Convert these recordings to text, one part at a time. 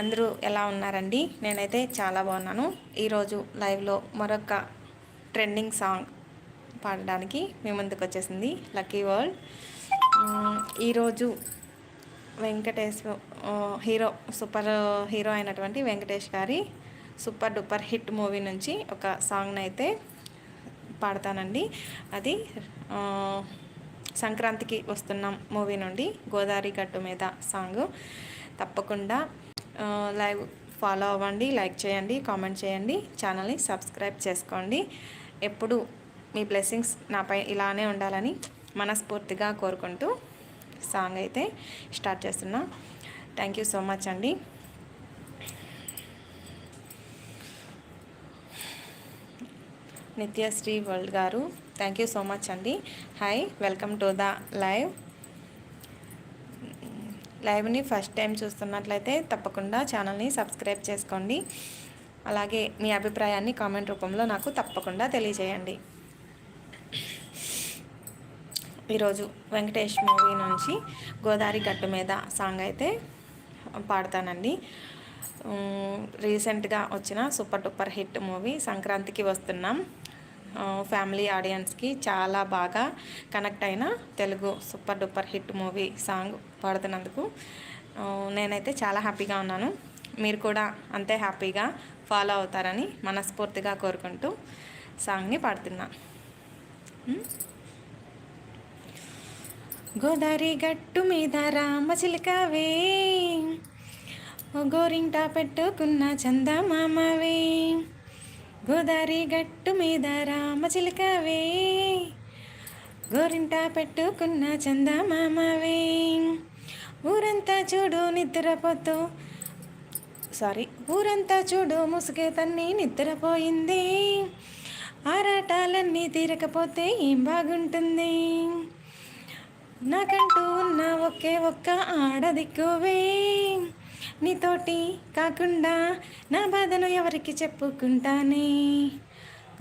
అందరూ ఎలా ఉన్నారండి? నేనైతే చాలా బాగున్నాను. ఈరోజు లైవ్లో మరొక ట్రెండింగ్ సాంగ్ పాడడానికి మీ ముందుకు వచ్చేసింది. Lucky world. ఈరోజు వెంకటేష్ హీరో సూపర్ హీరో అయినటువంటి వెంకటేష్ గారి సూపర్ డూపర్ హిట్ మూవీ నుంచి ఒక సాంగ్ని అయితే పాడతానండి. అది సంక్రాంతికి వస్తున్నాం మూవీ నుండి గోదావరి గట్టు మీద సాంగ్. తప్పకుండా లైవ్ ఫాలో అవ్వండి లైక్ చేయండి కామెంట్ చేయండి ఛానల్ని సబ్స్క్రైబ్ చేసుకోండి. ఎప్పుడు మీ బ్లెస్సింగ్స్ నాపై ఇలానే ఉండాలని మనస్ఫూర్తిగా కోరుకుంటూ సాంగ్ అయితే స్టార్ట్ చేస్తున్నా. థ్యాంక్ యూ సో మచ్ అండి. నిత్యశ్రీ వరల్డ్ గారు థ్యాంక్ యూ సో మచ్ అండి. Hi welcome to the live. లైవ్ని first time చూస్తున్నట్లయితే తప్పకుండా ఛానల్ని సబ్స్క్రైబ్ చేసుకోండి. అలాగే మీ అభిప్రాయాన్ని కామెంట్ రూపంలో నాకు తప్పకుండా తెలియజేయండి. ఈరోజు వెంకటేష్ మూవీ నుంచి గోదావరి గట్టు మీద సాంగ్ అయితే పాడతానండి. రీసెంట్గా వచ్చిన సూపర్ డూపర్ హిట్ మూవీ సంక్రాంతికి వస్తున్నాం. ఫ్యామిలీ ఆడియన్స్కి చాలా బాగా కనెక్ట్ అయిన Telugu super duper hit movie song పాడుతున్నందుకు నేనైతే చాలా హ్యాపీగా ఉన్నాను. మీరు కూడా అంతే హ్యాపీగా ఫాలో అవుతారని మనస్ఫూర్తిగా కోరుకుంటూ సాంగ్ని పాడుతున్నా. ఉమ్. గోదావరి గట్టు మీద రామచిలకవే ఓ గోరింట పెట్టుకున్న చందమామవే. గోదావరి గట్టు మీద రామచిలకవే. గోరింట పెట్టుకున్న చందమామవే. ఊరంతా చూడు నిద్రపోతూ సారీ ఊరంతా చూడు ముసుగే తన్ని నిద్రపోయింది. ఆరాటాలన్నీ తీరకపోతే ఏం బాగుంటుంది? నాకంటూ ఉన్న ఒకే ఒక్క ఆడదిక్కువే. నీతోటి కాకుండా నా బాధను ఎవరికి చెప్పుకుంటానే?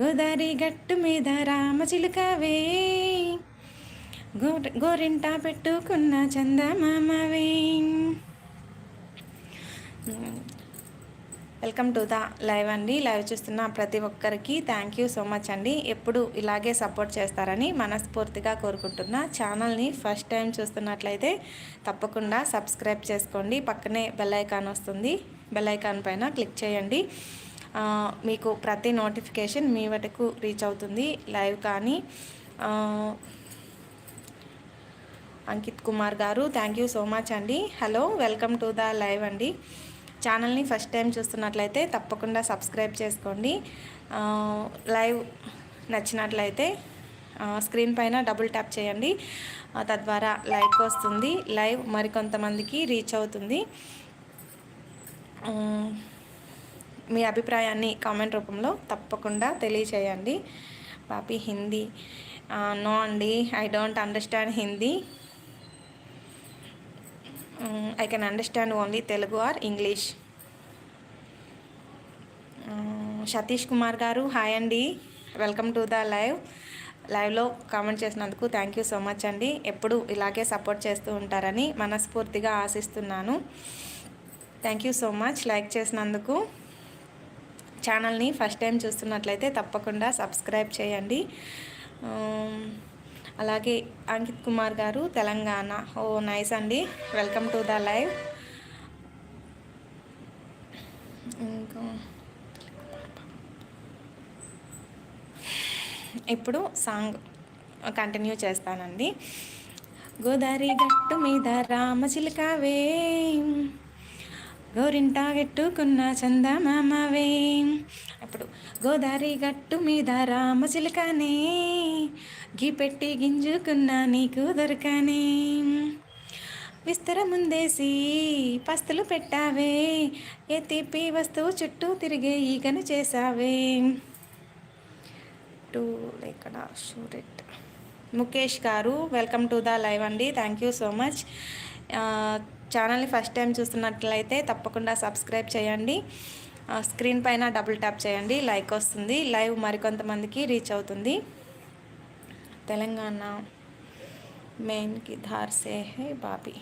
గోదావరి గట్టు మీద రామచిలుకావే గో గోరింట పెట్టుకున్న చందమామవే. వెల్కమ్ టు ద లైవ్ అండి. లైవ్ చూస్తున్న ప్రతి ఒక్కరికి థ్యాంక్ యూ సో మచ్ అండి. ఎప్పుడు ఇలాగే సపోర్ట్ చేస్తారని మనస్ఫూర్తిగా కోరుకుంటున్నా. ఛానల్ని ఫస్ట్ టైం చూస్తున్నట్లయితే తప్పకుండా సబ్స్క్రైబ్ చేసుకోండి. పక్కనే బెల్ ఐకాన్ వస్తుంది. బెల్ ఐకాన్ పైన క్లిక్ చేయండి. మీకు ప్రతి నోటిఫికేషన్ మీ వటకు రీచ్ అవుతుంది. లైవ్ కానీ అంకిత్ కుమార్ గారు థ్యాంక్ యూ సో మచ్ అండి. Hello welcome to the live అండి. ఛానల్ని ఫస్ట్ టైం చూస్తున్నట్లయితే తప్పకుండా సబ్స్క్రైబ్ చేసుకోండి. లైవ్ నచ్చినట్లయితే స్క్రీన్ పైన డబుల్ ట్యాప్ చేయండి. తద్వారా లైక్ వస్తుంది లైవ్ మరికొంతమందికి రీచ్ అవుతుంది. మీ అభిప్రాయాన్ని కామెంట్ రూపంలో తప్పకుండా తెలియచేయండి. పాపి హిందీ. నో అండి I don't understand Hindi. I can understand only Telugu or English Satish Kumar గారు హాయ్ అండి. వెల్కమ్ టు ద లైవ్ లైవ్లో కామెంట్ చేసినందుకు థ్యాంక్ యూ సో మచ్ అండి. ఎప్పుడు ఇలాగే సపోర్ట్ చేస్తూ ఉంటారని మనస్ఫూర్తిగా ఆశిస్తున్నాను. Thank you so much like చేసినందుకు ఛానల్ని ఫస్ట్ టైం చూస్తున్నట్లయితే తప్పకుండా సబ్స్క్రైబ్ చేయండి. Mm, అలాగే అంకిత్ కుమార్ గారు తెలంగాణ. ఓ నైస్ అండి. వెల్కమ్ టు ద లైవ్ ఇంకా ఇప్పుడు సాంగ్ కంటిన్యూ చేస్తానండి. గోదావరి గట్టు మీద రామచిలకవే గోరింటాగెట్టుకున్న చందమామవే. అప్పుడు గోదావరి గట్టు మీద రామచిలకనే గీ పెట్టి గింజుకున్న నీకు దొరకనే. విస్తర ముందేసి పస్తులు పెట్టావే ఏ తీపి వస్తువు చుట్టూ తిరిగే ఈగను చేసావే టు ఇక్కడ షూరెట్. ముఖేష్ గారు వెల్కమ్ టు ద లైవ్ అండి. Thank you so much. ఛానల్ని ఫస్ట్ టైం చూస్తున్నట్లయితే తప్పకుండా సబ్స్క్రైబ్ చేయండి. స్క్రీన్ పైన డబుల్ ట్యాప్ చేయండి. లైక్ వస్తుంది. లైవ్ మరికొంతమందికి రీచ్ అవుతుంది. Telangana మెయిన్కి hey Bobby.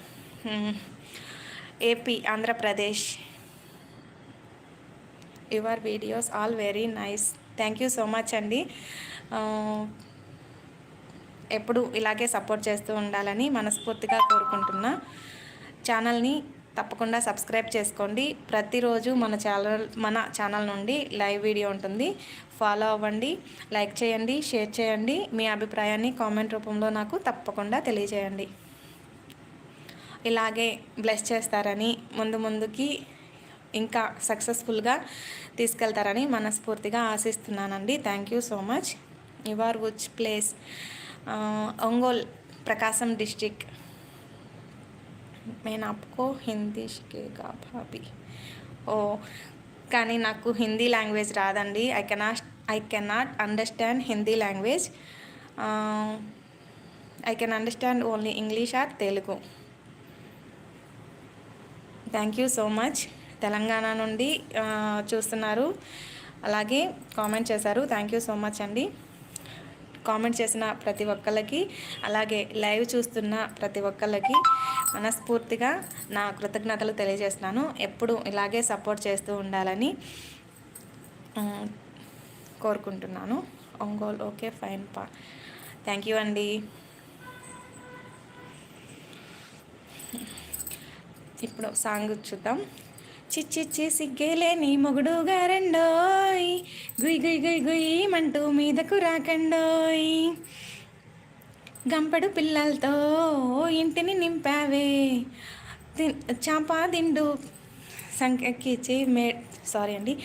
AP Andhra Pradesh. Your videos all very nice. Thank you so much అండి. ఎప్పుడు ఇలాగే సపోర్ట్ చేస్తూ ఉండాలని మనస్ఫూర్తిగా కోరుకుంటున్నా. ఛానల్ని తప్పకుండా సబ్స్క్రైబ్ చేసుకోండి. ప్రతిరోజు మన ఛానల్ మన ఛానల్ నుండి లైవ్ వీడియో ఉంటుంది. ఫాలో అవ్వండి లైక్ చేయండి షేర్ చేయండి. మీ అభిప్రాయాన్ని కామెంట్ రూపంలో నాకు తప్పకుండా తెలియజేయండి. ఇలాగే బ్లెస్ చేస్తారని ముందు ముందుకి ఇంకా సక్సెస్ఫుల్గా తీసుకెళ్తారని మనస్ఫూర్తిగా ఆశిస్తున్నానండి. Thank you so much. Your which place Ongole Prakasam district నేను అప్పుకో హిందీ షికేగా భాబీ ఓ కానీ నాకు హిందీ లాంగ్వేజ్ రాదండి I cannot I cannot understand Hindi language I can understand only English or Telugu thank you so much Telangana నుండి చూస్తున్నారు అలాగే కామెంట్ చేశారు। థ్యాంక్ యూ సో మచ్ అండి। కామెంట్ చేసిన ప్రతి ఒక్కళ్ళకి అలాగే లైవ్ చూస్తున్న ప్రతి ఒక్కళ్ళకి మనస్ఫూర్తిగా నా కృతజ్ఞతలు తెలియజేస్తున్నాను. ఎప్పుడు ఇలాగే సపోర్ట్ చేస్తూ ఉండాలని కోరుకుంటున్నాను. ఒంగోలు ఓకే ఫైన్ పా. థ్యాంక్ యూ అండి. ఇప్పుడు సాంగ్ చూద్దాం. చిచ్చిచ్చి సిగ్గేలే నీ మొగుడు గారండోయ్ గుయ్ గుయ్ గుయ్ గుయ్ మంటూ మీదకు రాకండోయ్. గంపడు పిల్లలతో ఇంటిని నింపావే. తి- చాపా దిండు సంకెక్కించి మే సారీ అండి.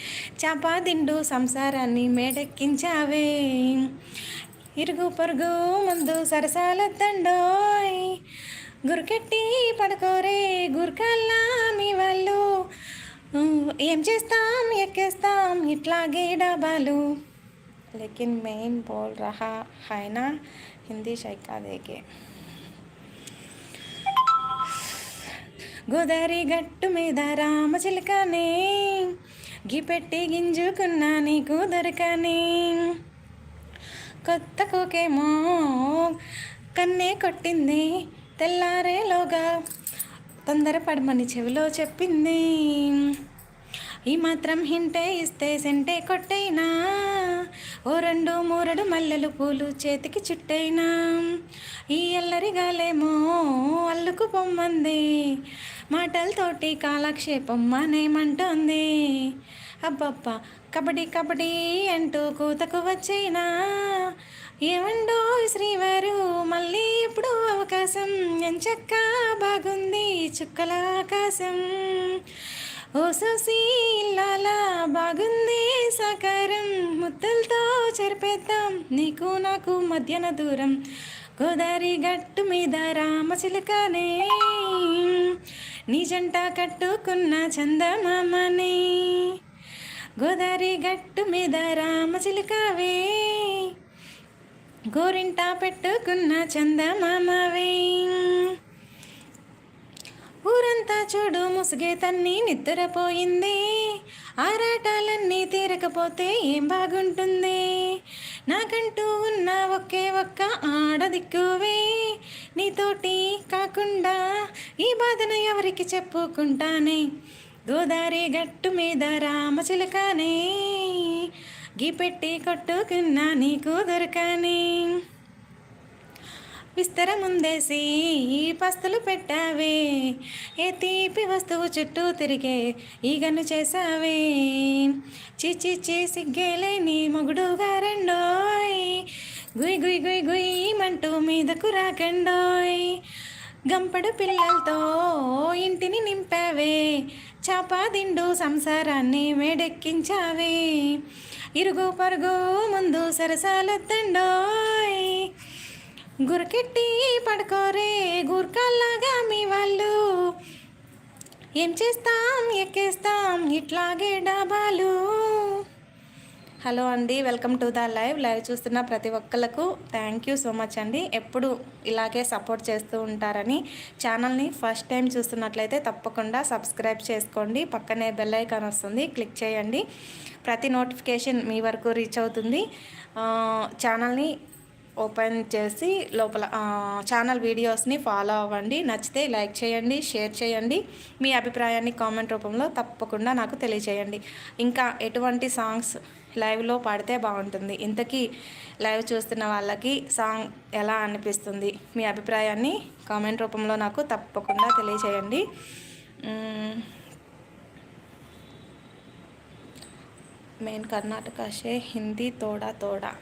చాపా దిండు సంసారాన్ని మేడెక్కించావే. ఇరుగు పొరుగు ముందు సరసాలొద్దండోయ్. గురికెట్టి పడుకోరే గురికల్లా మీ వాళ్ళు. ఏం చేస్తాం? ఎక్కేస్తాం? ఇట్లాగే డబాలు లేకిన్ మెయిన్ బోల్ రహా హైనా హిందీ షైకా దేకే గోదారి గట్టు మీద రామచిలకనే గిపెట్టి గింజుకున్నా నీకు దొరకని. కొత్త కోకేమో కన్నే కొట్టింది తెల్లారేలోగా. తొందరపడమని చెవిలో చెప్పింది. ఈ మాత్రం హింటే ఇస్తే సెంటే కొట్టైనా ఓ రెండు మూరడు మల్లెలు పూలు చేతికి చుట్టైనా ఈ అల్లరి గాలేమో అల్లుకు పొమ్మంది. మాటలతోటి కాలక్షేపం మానేమంటోంది అబ్బబ్బా కబడ్డీ కబడ్డీ అంటూ కూతకు వచ్చైనా ఏమండో శ్రీ అవకాశం ఎంచక్క బాగుంది చుక్కల ఆకాశం. ఓ సోసి బాగుంది సాకారం. ముద్దలతో చెరిపేద్దాం నీకు నాకు మధ్యన దూరం. గోదావరి గట్టు మీద రామచిలుకనే నీ జంట కట్టుకున్న చందమామనే. గోదావరి గట్టు మీద రామచిలుకవే గోరింట పెట్టుకున్న చందమామవే. ఊరంతా చూడు ముసుగే తన్ని నిద్రపోయింది. ఆరాటాలన్నీ తీరకపోతే ఏం బాగుంటుంది? నాకంటూ ఉన్న ఒకే ఒక్క ఆడదిక్కువే. నీతోటి కాకుండా ఈ బాధను ఎవరికి చెప్పుకుంటానే? గోదావరి గట్టు మీద రామచిలకనే గీపెట్టి కొట్టుకున్నా నీకు దొరకని. విస్తరముందేసి పస్తులు పెట్టావే. ఏ తీపి వస్తువు చుట్టూ తిరిగే ఈగను చేసావే చిచి చేసి నీ మొగుడు గారండోయ్ గుయ్ గుయ్ గుయ్ గుయ్ మంటూ మీదకు రాకండోయ్. గంపడు పిల్లలతో ఇంటిని నింపావే. చాపా దిండు సంసారాన్ని మేడెక్కించావే. ఇరుగు పరుగు ముందు సరసాలొద్దండోయ్ గురకెట్టి పడుకోరే గుర్కల్లాగా మీ వాళ్ళు. ఏం చేస్తాం ఎక్కేస్తాం ఇట్లాగే డాబాలు. హలో అండి welcome to the live. Live చూస్తున్న ప్రతి ఒక్కళ్ళకు థ్యాంక్ యూ సో మచ్ అండి. ఎప్పుడు ఇలాగే సపోర్ట్ చేస్తూ ఉంటారని ఛానల్ని ఫస్ట్ టైం చూస్తున్నట్లయితే తప్పకుండా సబ్స్క్రైబ్ చేసుకోండి. పక్కనే బెల్ ఐకాన్ వస్తుంది క్లిక్ చేయండి. ప్రతి నోటిఫికేషన్ మీ వరకు రీచ్ అవుతుంది. ఛానల్ని ఓపెన్ చేసి లోపల ఛానల్ వీడియోస్ని ఫాలో అవ్వండి. నచ్చితే లైక్ చేయండి షేర్ చేయండి. మీ అభిప్రాయాన్ని కామెంట్ రూపంలో తప్పకుండా నాకు తెలియచేయండి ఇంకా ఎటువంటి సాంగ్స్ లైవ్లో పాడితే బాగుంటుంది. ఇంతకీ లైవ్ చూస్తున్న వాళ్ళకి సాంగ్ ఎలా అనిపిస్తుంది? మీ అభిప్రాయాన్ని కామెంట్ రూపంలో నాకు తప్పకుండా తెలియచేయండి. మెయిన్ కర్ణాటక షే హిందీ తోడా తోడా.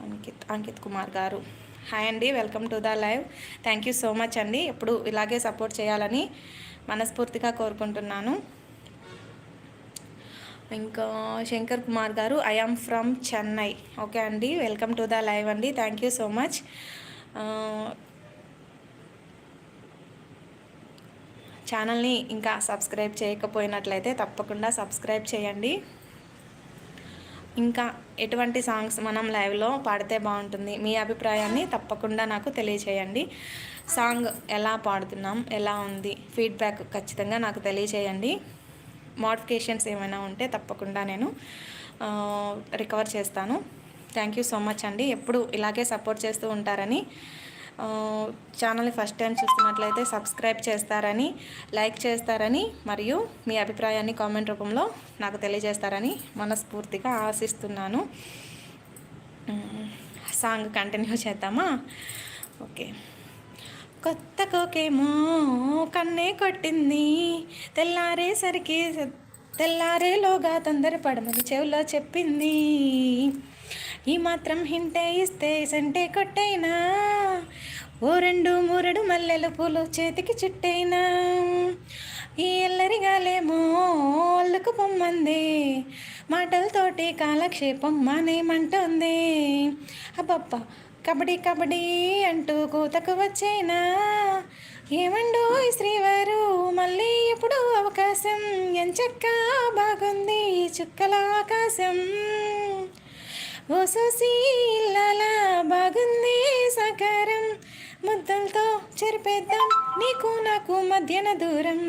అంకిత్ అంకిత్ కుమార్ గారు. హాయ్ అండి welcome to the live. Thank you so much అండి. ఇప్పుడు ఇలాగే సపోర్ట్ చేయాలని మనస్ఫూర్తిగా కోరుకుంటున్నాను. ఇంకా శంకర్ కుమార్ గారు ఐ ఫ్రమ్ చెన్నై ఓకే అండి వెల్కమ్ టు ద లైవ్ అండి థ్యాంక్ యూ సో మచ్ ఛానల్ని ఇంకా సబ్స్క్రైబ్ చేయకపోయినట్లయితే తప్పకుండా సబ్స్క్రైబ్ చేయండి. ఇంకా ఎటువంటి సాంగ్స్ మనం లైవ్లో పాడితే బాగుంటుంది మీ అభిప్రాయాన్ని తప్పకుండా నాకు తెలియచేయండి. సాంగ్ ఎలా పాడుతున్నాం ఎలా ఉంది ఫీడ్బ్యాక్ ఖచ్చితంగా నాకు తెలియచేయండి. మోడిఫికేషన్స్ ఏమైనా ఉంటే తప్పకుండా నేను రికవర్ చేస్తాను. థ్యాంక్ యూ సో మచ్ అండి. ఎప్పుడు ఇలాగే సపోర్ట్ చేస్తూ ఉంటారని ఛానల్ని ఫస్ట్ టైం చూస్తున్నట్లయితే సబ్స్క్రైబ్ చేస్తారని లైక్ చేస్తారని మరియు మీ అభిప్రాయాన్ని కామెంట్ రూపంలో నాకు తెలియజేస్తారని మనస్ఫూర్తిగా ఆశిస్తున్నాను. సాంగ్ కంటిన్యూ చేద్దామా? ఓకే కొత్త కోకేమో కన్నే కొట్టింది. తెల్లారేసరికి తెల్లారేలోగా తొందరపడమని చెవిలో చెప్పింది. ఈ మాత్రం హింటే ఇస్తే సంటే కొట్టైనా ఓ రెండు మూరెడు మల్లెల పూలు చేతికి చుట్టైనా. ఈ ఎల్లరిగాలేమో అల్లుకు పొమ్మంది మాటలతోటి కాలక్షేపం మానేయమంటుంది. అబ్బబ్బా కబడ్డీ కబడ్డీ అంటూ కూతకు వచ్చేనా? ఏమండో శ్రీవారు మళ్ళీ ఎప్పుడు అవకాశం. ఎంచక్క బాగుంది చుక్కల ఆకాశం. ఓ సోసీలాల బాగుంది సకారం. ముద్దలతో చెరిపేద్దాం నీకు నాకు మధ్యన దూరం.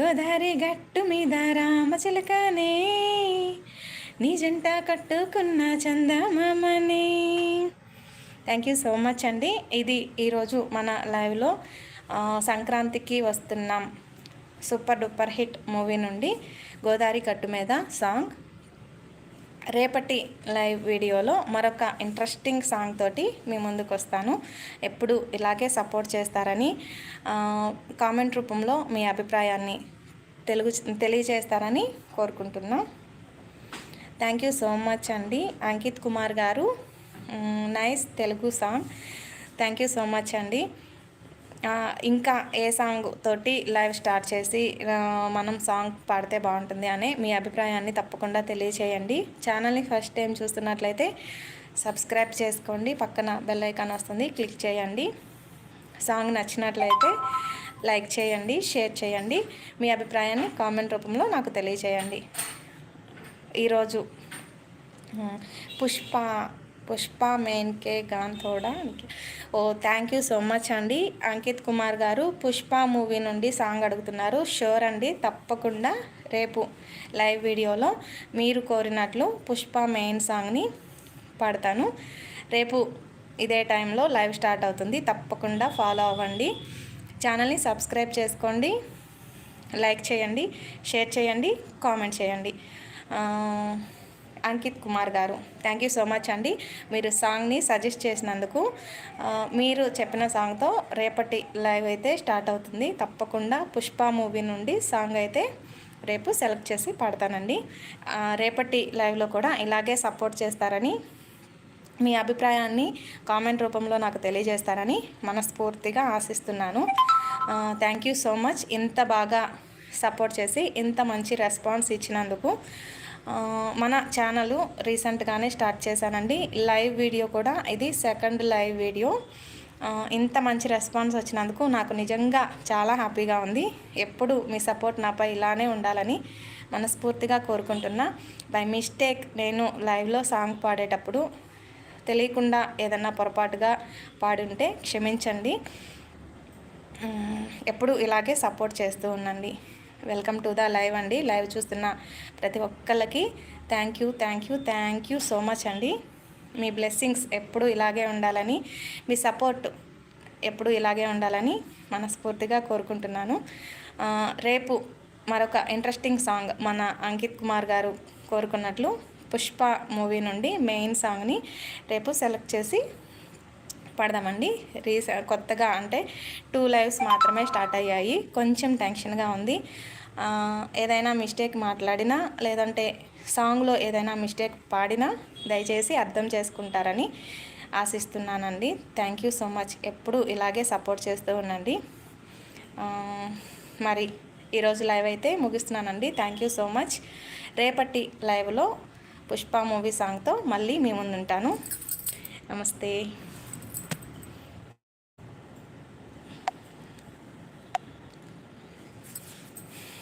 గోదావరి గట్టు మీద రామచిలకనే నీ జంట కట్టుకున్న చందమామనే. థ్యాంక్ యూ సో మచ్ అండి. ఇది ఈరోజు మన లైవ్లో సంక్రాంతికి వస్తున్నాం సూపర్ డూపర్ హిట్ మూవీ నుండి గోదావరి కట్టు మీద సాంగ్ రేపటి లైవ్ వీడియోలో మరొక ఇంట్రెస్టింగ్ సాంగ్ తోటి మీ ముందుకు వస్తాను. ఎప్పుడు ఇలాగే సపోర్ట్ చేస్తారని కామెంట్ రూపంలో మీ అభిప్రాయాన్ని తెలుగు తెలియజేస్తారని కోరుకుంటున్నాం. థ్యాంక్ యూ సో మచ్ అండి. అంకిత్ కుమార్ గారు nice Telugu song. Thank you so much అండి. ఇంకా ఏ సాంగ్ తోటి లైవ్ స్టార్ట్ చేసి మనం సాంగ్ పాడితే బాగుంటుంది అనే మీ అభిప్రాయాన్ని తప్పకుండా తెలియచేయండి. ఛానల్ని ఫస్ట్ టైం చూస్తున్నట్లయితే సబ్స్క్రైబ్ చేసుకోండి. పక్కన బెల్ ఐకాన్ వస్తుంది క్లిక్ చేయండి. సాంగ్ నచ్చినట్లయితే లైక్ చేయండి షేర్ చేయండి. మీ అభిప్రాయాన్ని కామెంట్ రూపంలో నాకు తెలియచేయండి. ఈరోజు పుష్ప పుష్ప మేన్కే గాన్ థోడా ఓ థ్యాంక్ యూ సో మచ్ అండి. అంకిత్ కుమార్ గారు పుష్ప మూవీ నుండి సాంగ్ అడుగుతున్నారు. షూర్ అండి తప్పకుండా రేపు లైవ్ వీడియోలో మీరు కోరినట్లు పుష్ప మెయిన్ సాంగ్ని పాడతాను. రేపు ఇదే టైంలో లైవ్ స్టార్ట్ అవుతుంది. తప్పకుండా ఫాలో అవ్వండి. ఛానల్ని సబ్స్క్రైబ్ చేసుకోండి. లైక్ చేయండి షేర్ చేయండి కామెంట్ చేయండి. అంకిత్ కుమార్ గారు. థ్యాంక్ యూ సో మచ్ అండి. మీరు సాంగ్ని సజెస్ట్ చేసినందుకు మీరు చెప్పిన సాంగ్తో రేపటి లైవ్ అయితే స్టార్ట్ అవుతుంది. తప్పకుండా పుష్ప మూవీ నుండి సాంగ్ అయితే రేపు సెలెక్ట్ చేసి పాడతానండి. రేపటి లైవ్లో కూడా ఇలాగే సపోర్ట్ చేస్తారని మీ అభిప్రాయాన్ని కామెంట్ రూపంలో నాకు తెలియజేస్తారని మనస్ఫూర్తిగా ఆశిస్తున్నాను. థ్యాంక్ యూ సో మచ్ ఇంత బాగా సపోర్ట్ చేసి ఇంత మంచి రెస్పాన్స్ ఇచ్చినందుకు మన ఛానల్ రీసెంట్గానే స్టార్ట్ చేశానండి. లైవ్ వీడియో కూడా ఇది సెకండ్ లైవ్ వీడియో ఇంత మంచి రెస్పాన్స్ వచ్చినందుకు నాకు నిజంగా చాలా హ్యాపీగా ఉంది. ఎప్పుడు మీ సపోర్ట్ నాపై ఇలానే ఉండాలని మనస్ఫూర్తిగా కోరుకుంటున్నా. బై మిస్టేక్ నేను లైవ్లో సాంగ్ పాడేటప్పుడు తెలియకుండా ఏదన్నా పొరపాటుగా పాడుంటే ఉంటే క్షమించండి ఎప్పుడు ఇలాగే సపోర్ట్ చేస్తూ ఉండండి. వెల్కమ్ టు ద లైవ్ అండి. లైవ్ చూస్తున్న ప్రతి ఒక్కళ్ళకి thank you thank you thank you so much అండి. మీ బ్లెస్సింగ్స్ ఎప్పుడు ఇలాగే ఉండాలని మీ సపోర్ట్ ఎప్పుడు ఇలాగే ఉండాలని మనస్ఫూర్తిగా కోరుకుంటున్నాను. రేపు మరొక ఇంట్రెస్టింగ్ సాంగ్ మన అంకిత్ కుమార్ గారు కోరుకున్నట్లు పుష్ప మూవీ నుండి మెయిన్ సాంగ్ని రేపు సెలెక్ట్ చేసి పడదామండి రీసె కొత్తగా అంటే టూ లైవ్స్ మాత్రమే స్టార్ట్ అయ్యాయి. కొంచెం టెన్షన్గా ఉంది. ఏదైనా మిస్టేక్ మాట్లాడినా లేదంటే సాంగ్లో ఏదైనా మిస్టేక్ పాడినా దయచేసి అర్థం చేసుకుంటారని ఆశిస్తున్నానండి. Thank you so much. ఎప్పుడు ఇలాగే సపోర్ట్ చేస్తూ ఉండండి. మరి ఈరోజు లైవ్ అయితే ముగిస్తున్నానండి. Thank you so much. రేపటి లైవ్లో పుష్ప మూవీ సాంగ్తో మళ్ళీ మీ ముందుంటాను. నమస్తే.